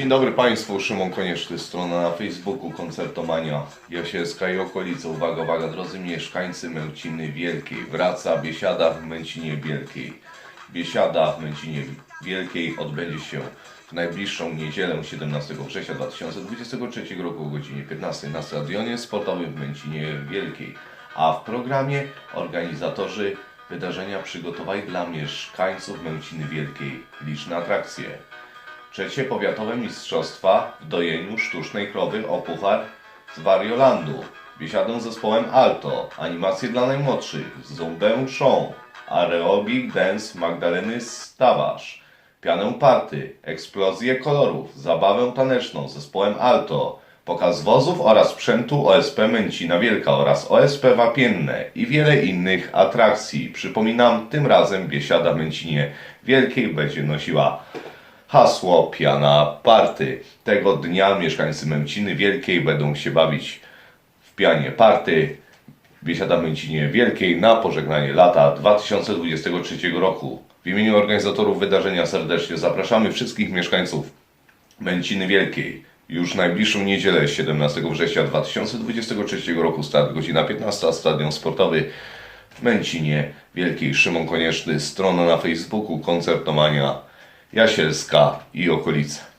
Dzień dobry Państwu, Szymon Konieczny, strona na Facebooku Koncertomania Jasielska i okolice. Uwaga, uwaga, drodzy mieszkańcy Męciny Wielkiej. Wraca Biesiada w Męcinie Wielkiej. Biesiada w Męcinie Wielkiej odbędzie się w najbliższą niedzielę 17 września 2023 roku o godzinie 15 na Stadionie Sportowym w Męcinie Wielkiej. A w programie organizatorzy wydarzenia przygotowali dla mieszkańców Męciny Wielkiej liczne atrakcje. Trzecie powiatowe mistrzostwa w dojeniu sztucznej krowy o z Wariolandu. Biesiadę zespołem Alto, animacje dla najmłodszych, zumbę show, aerobik dance Magdaleny Stawarz, pianę party, eksplozję kolorów, zabawę taneczną zespołem Alto, pokaz wozów oraz sprzętu OSP Męcina Wielka oraz OSP Wapienne i wiele innych atrakcji. Przypominam, tym razem Biesiada w Męcinie Wielkiej będzie nosiła Hasło Piana Party. Tego dnia mieszkańcy Męciny Wielkiej będą się bawić w pianie party. Biesiada Męcinie Wielkiej na pożegnanie lata 2023 roku. W imieniu organizatorów wydarzenia serdecznie zapraszamy wszystkich mieszkańców Męciny Wielkiej. Już najbliższą niedzielę 17 września 2023 roku start godzina 15 Stadion Sportowy w Męcinie Wielkiej. Szymon Konieczny, strona na Facebooku Koncertomania Jasielska i okolice.